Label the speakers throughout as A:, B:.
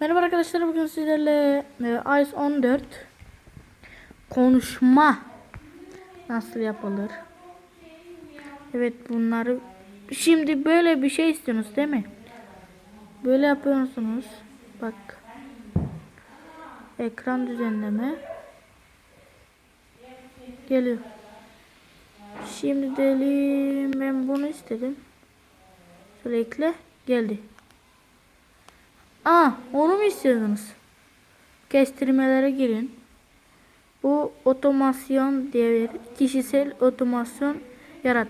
A: Merhaba arkadaşlar bugün sizlerle e, iOS 14 konuşma nasıl yapılır? Evet bunları şimdi böyle bir şey istiyorsunuz değil mi? Böyle yapıyorsunuz. Bak. Ekran düzenleme geliyor. Şimdi delim ben bunu istedim. Şöyle ekle geldi. Aa, onu mu istiyordunuz? Kestirmelere girin. Bu otomasyon diye bir kişisel otomasyon yarat.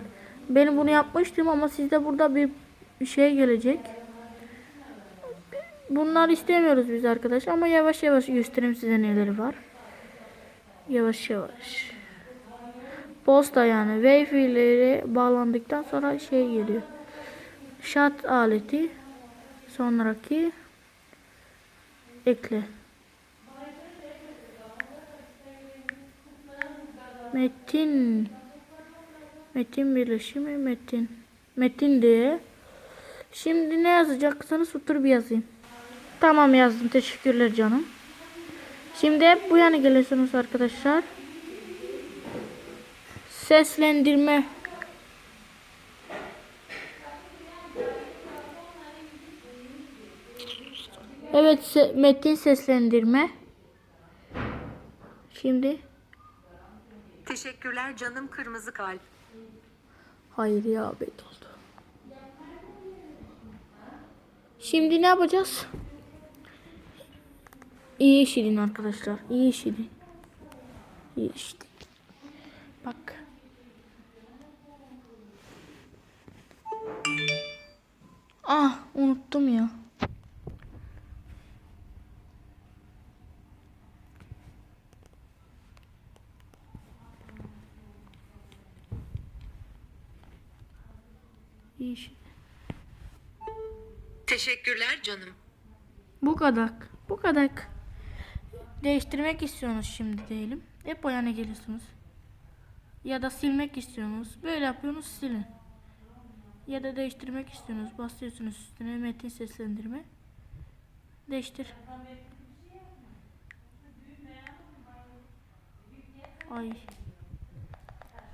A: Ben bunu yapmıştım ama sizde burada bir şey gelecek. Bunlar istemiyoruz biz arkadaş ama yavaş yavaş göstereyim size neleri var. Yavaş yavaş. Posta yani Wi-Fi'leri bağlandıktan sonra şey geliyor. Şat aleti sonraki ekle. Metin Metin birleşimi metin. Metin diye. Şimdi ne yazacaksanız otur bir yazayım. Tamam yazdım. Teşekkürler canım. Şimdi hep bu yana geliyorsunuz arkadaşlar. Seslendirme. Evet metin seslendirme. Şimdi
B: Teşekkürler canım kırmızı kalp.
A: hayır ya bet oldu. Şimdi ne yapacağız? İyi işledin arkadaşlar. İyi işledin. İyi işledin. Bak. Ah unuttum ya. İyi işledin.
B: Teşekkürler canım.
A: Bu kadar. Bu kadar. Değiştirmek istiyorsunuz şimdi diyelim. Hep o yana geliyorsunuz. Ya da silmek istiyorsunuz. Böyle yapıyorsunuz silin. Ya da değiştirmek istiyorsunuz. Basıyorsunuz üstüne metin seslendirme. Değiştir. Ay.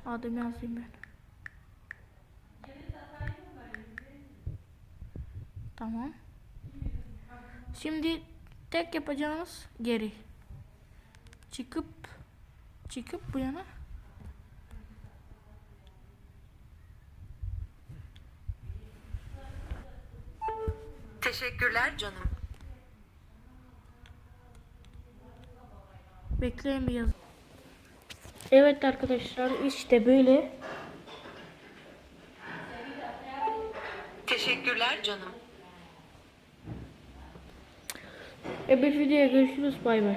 A: Adım yazayım ben. Tamam. Şimdi tek yapacağınız geri. Çıkıp çıkıp bu yana.
B: Teşekkürler canım.
A: Bekleyin bir yaz. Evet arkadaşlar işte böyle.
B: Teşekkürler canım.
A: E bir videoya görüşürüz bay bay.